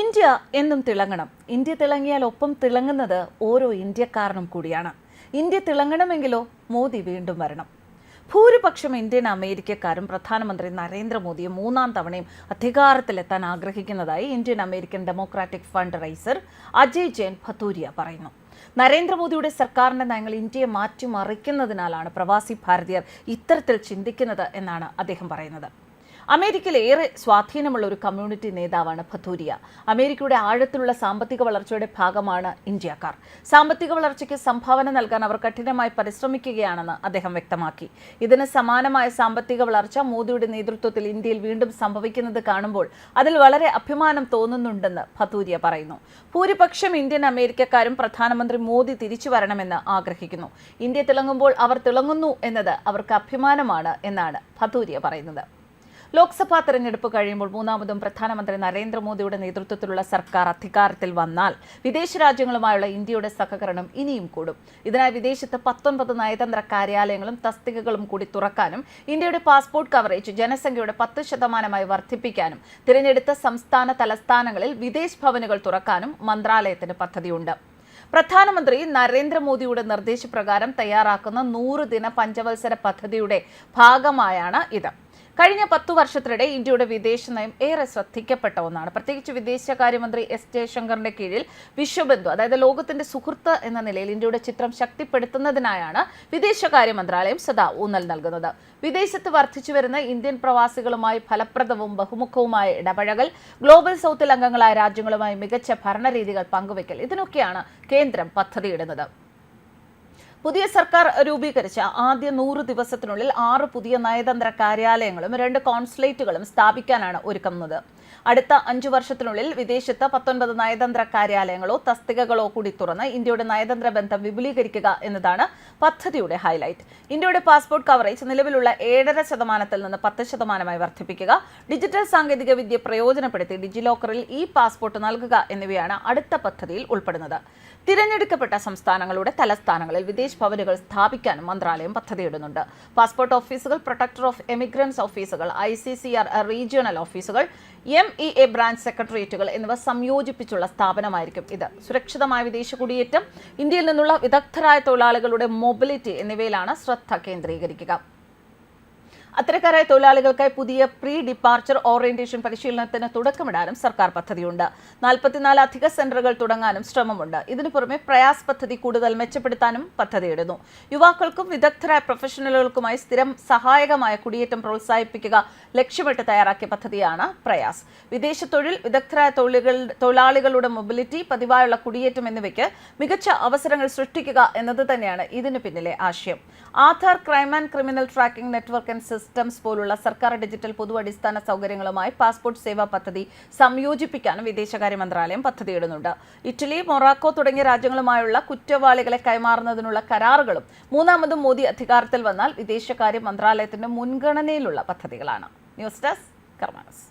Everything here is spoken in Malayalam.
ഇന്ത്യ എന്നും തിളങ്ങണം. ഇന്ത്യ തിളങ്ങിയാൽ ഒപ്പം തിളങ്ങുന്നത് ഓരോ ഇന്ത്യക്കാരനും കൂടിയാണ്. ഇന്ത്യ തിളങ്ങണമെങ്കിലോ മോദി വീണ്ടും വരണം. ഭൂരിപക്ഷം ഇന്ത്യൻ അമേരിക്കക്കാരും പ്രധാനമന്ത്രി നരേന്ദ്രമോദിയും മൂന്നാം തവണയും അധികാരത്തിലെത്താൻ ആഗ്രഹിക്കുന്നതായി Indian American democratic fundraiser Ajay Jain Bhutoria പറയുന്നു. നരേന്ദ്രമോദിയുടെ സർക്കാരിന്റെ നയങ്ങൾ ഇന്ത്യയെ മാറ്റിമറിക്കുന്നതിനാലാണ് പ്രവാസി ഭാരതീയർ ഇത്തരത്തിൽ ചിന്തിക്കുന്നത് എന്നാണ് അദ്ദേഹം പറയുന്നത്. അമേരിക്കയിൽ ഏറെ സ്വാധീനമുള്ള ഒരു കമ്മ്യൂണിറ്റി നേതാവാണ് ഭത്തൂരിയ അമേരിക്കയുടെ ആഴത്തിലുള്ള സാമ്പത്തിക വളർച്ചയുടെ ഭാഗമാണ് ഇന്ത്യക്കാർ. സാമ്പത്തിക വളർച്ചയ്ക്ക് സംഭാവന നൽകാൻ അവർ കഠിനമായി പരിശ്രമിക്കുകയാണെന്ന് അദ്ദേഹം വ്യക്തമാക്കി. ഇതിന് സമാനമായ സാമ്പത്തിക വളർച്ച മോദിയുടെ നേതൃത്വത്തിൽ ഇന്ത്യയിൽ വീണ്ടും സംഭവിക്കുന്നത് കാണുമ്പോൾ അതിൽ വളരെ അഭിമാനം തോന്നുന്നുണ്ടെന്ന് ഭത്തൂരിയ പറയുന്നു. ഭൂരിപക്ഷം ഇന്ത്യൻ അമേരിക്കക്കാരും പ്രധാനമന്ത്രി മോദി തിരിച്ചു വരണമെന്ന് ആഗ്രഹിക്കുന്നു. ഇന്ത്യ തിളങ്ങുമ്പോൾ അവർ തിളങ്ങുന്നു എന്നത് അവർക്ക് അഭിമാനമാണ് എന്നാണ് ഭത്തൂരിയ പറയുന്നത്. ലോക്സഭാ തെരഞ്ഞെടുപ്പ് കഴിയുമ്പോൾ മൂന്നാമതും പ്രധാനമന്ത്രി നരേന്ദ്രമോദിയുടെ നേതൃത്വത്തിലുള്ള സർക്കാർ അധികാരത്തിൽ വന്നാൽ വിദേശ രാജ്യങ്ങളുമായുള്ള ഇന്ത്യയുടെ സഹകരണം ഇനിയും കൂടും. ഇതിനായി വിദേശത്ത് പത്തൊൻപത് നയതന്ത്ര കാര്യാലയങ്ങളും തസ്തികകളും കൂടി തുറക്കാനും ഇന്ത്യയുടെ പാസ്പോർട്ട് കവറേജ് ജനസംഖ്യയുടെ പത്ത് ശതമാനമായി വർദ്ധിപ്പിക്കാനും തിരഞ്ഞെടുത്ത സംസ്ഥാന തലസ്ഥാനങ്ങളിൽ വിദേശ ഭവനുകൾ തുറക്കാനും മന്ത്രാലയത്തിന് പദ്ധതിയുണ്ട്. പ്രധാനമന്ത്രി നരേന്ദ്രമോദിയുടെ നിർദ്ദേശപ്രകാരം തയ്യാറാക്കുന്ന നൂറ് ദിന പഞ്ചവത്സര പദ്ധതിയുടെ ഭാഗമായാണ് ഇത്. കഴിഞ്ഞ പത്തു വർഷത്തിനിടെ ഇന്ത്യയുടെ വിദേശ നയം ഏറെ ശ്രദ്ധിക്കപ്പെട്ട ഒന്നാണ്. പ്രത്യേകിച്ച് വിദേശകാര്യമന്ത്രി എസ് ജയശങ്കറിന്റെ കീഴിൽ വിശ്വബന്ധു അതായത് ലോകത്തിന്റെ സുഹൃത്ത് എന്ന നിലയിൽ ഇന്ത്യയുടെ ചിത്രം ശക്തിപ്പെടുത്തുന്നതിനായാണ് വിദേശകാര്യ മന്ത്രാലയം സദാ ഊന്നൽ നൽകുന്നത്. വിദേശത്ത് വർദ്ധിച്ചു വരുന്ന ഇന്ത്യൻ പ്രവാസികളുമായി ഫലപ്രദവും ബഹുമുഖവുമായ ഇടപഴകൽ ഗ്ലോബൽ സൗത്തിൽ അംഗങ്ങളായ രാജ്യങ്ങളുമായി മികച്ച ഭരണരീതികൾ പങ്കുവയ്ക്കൽ ഇതിനൊക്കെയാണ് കേന്ദ്രം പദ്ധതിയിടുന്നത്. പുതിയ സർക്കാർ രൂപീകരിച്ച ആദ്യ നൂറ് ദിവസത്തിനുള്ളിൽ ആറ് പുതിയ നയതന്ത്ര കാര്യാലയങ്ങളും രണ്ട് കോൺസുലേറ്റുകളും സ്ഥാപിക്കാനാണ് ഒരുക്കുന്നത്. അടുത്ത അഞ്ചു വർഷത്തിനുള്ളിൽ വിദേശത്ത് പത്തൊൻപത് നയതന്ത്ര കാര്യാലയങ്ങളോ തസ്തികകളോ കൂടി തുറന്ന് ഇന്ത്യയുടെ നയതന്ത്ര ബന്ധം വിപുലീകരിക്കുക എന്നതാണ് പദ്ധതിയുടെ ഹൈലൈറ്റ്. ഇന്ത്യയുടെ പാസ്പോർട്ട് കവറേജ് നിലവിലുള്ള ഏഴര ശതമാനത്തിൽ നിന്ന് പത്ത് ശതമാനമായി വർദ്ധിപ്പിക്കുക. ഡിജിറ്റൽ സാങ്കേതിക വിദ്യ പ്രയോജനപ്പെടുത്തി ഡിജിലോക്കറിൽ ഈ പാസ്പോർട്ട് നൽകുക എന്നിവയാണ് അടുത്ത പദ്ധതിയിൽ ഉൾപ്പെടുന്നത്. തിരഞ്ഞെടുക്കപ്പെട്ട സംസ്ഥാനങ്ങളുടെ തലസ്ഥാനങ്ങളിൽ വിദേശ ഭവനുകൾ സ്ഥാപിക്കാൻ മന്ത്രാലയം പദ്ധതിയിടുന്നുണ്ട്. പാസ്പോർട്ട് ഓഫീസുകൾ പ്രൊട്ടക്ടർ ഓഫ് എമിഗ്രൻസ് ഓഫീസുകൾ I C C R regional ഓഫീസുകൾ എം ഇ എ ബ്രാഞ്ച് സെക്രട്ടേറിയറ്റുകൾ എന്നിവ സംയോജിപ്പിച്ചുള്ള സ്ഥാപനമായിരിക്കും ഇത്. സുരക്ഷിതമായ വിദേശ കുടിയേറ്റം ഇന്ത്യയിൽ നിന്നുള്ള വിദഗ്ധരായ തൊഴിലാളികളുടെ മൊബിലിറ്റി എന്നിവയിലാണ് ശ്രദ്ധ കേന്ദ്രീകരിക്കുക. അത്തരക്കാരായ തൊഴിലാളികൾക്കായി പുതിയ പ്രീ ഡിപ്പാർച്ചർ ഓറിയന്റേഷൻ പരിശീലനത്തിന് തുടക്കമിടാനും സർക്കാർ പദ്ധതിയുണ്ട്. നാൽപ്പത്തിനാല് അധിക സെന്ററുകൾ തുടങ്ങാനും ശ്രമമുണ്ട്. ഇതിനു പുറമെ പ്രയാസ് പദ്ധതി കൂടുതൽ മെച്ചപ്പെടുത്താനും പദ്ധതിയിടുന്നു. യുവാക്കൾക്കും വിദഗ്ധരായ പ്രൊഫഷണലുകൾക്കുമായി സ്ഥിരം സഹായകമായ കുടിയേറ്റം പ്രോത്സാഹിപ്പിക്കുക ലക്ഷ്യമിട്ട് തയ്യാറാക്കിയ പദ്ധതിയാണ് പ്രയാസ്. വിദേശ തൊഴിൽ വിദഗ്ധരായ തൊഴിലുകൾ തൊഴിലാളികളുടെ മൊബിലിറ്റി പതിവായുള്ള കുടിയേറ്റം എന്നിവയ്ക്ക് മികച്ച അവസരങ്ങൾ സൃഷ്ടിക്കുക എന്നത് തന്നെയാണ് ഇതിനു പിന്നിലെ ആശയം. Aadhaar crime and criminal tracking network and systems പോലുള്ള സർക്കാർ ഡിജിറ്റൽ പൊതു അടിസ്ഥാന സൗകര്യങ്ങളുമായി പാസ്പോർട്ട് സേവാ പദ്ധതി സംയോജിപ്പിക്കാൻ വിദേശകാര്യ മന്ത്രാലയം പദ്ധതിയിടുന്നുണ്ട്. ഇറ്റലി മൊറാക്കോ തുടങ്ങിയ രാജ്യങ്ങളുമായുള്ള കുറ്റവാളികളെ കൈമാറുന്നതിനുള്ള കരാറുകളും മൂന്നാമതും മോദി അധികാരത്തിൽ വന്നാൽ വിദേശകാര്യ മന്ത്രാലയത്തിന്റെ മുൻഗണനയിലുള്ള പദ്ധതികളാണ്. News desk കർമാനസ്.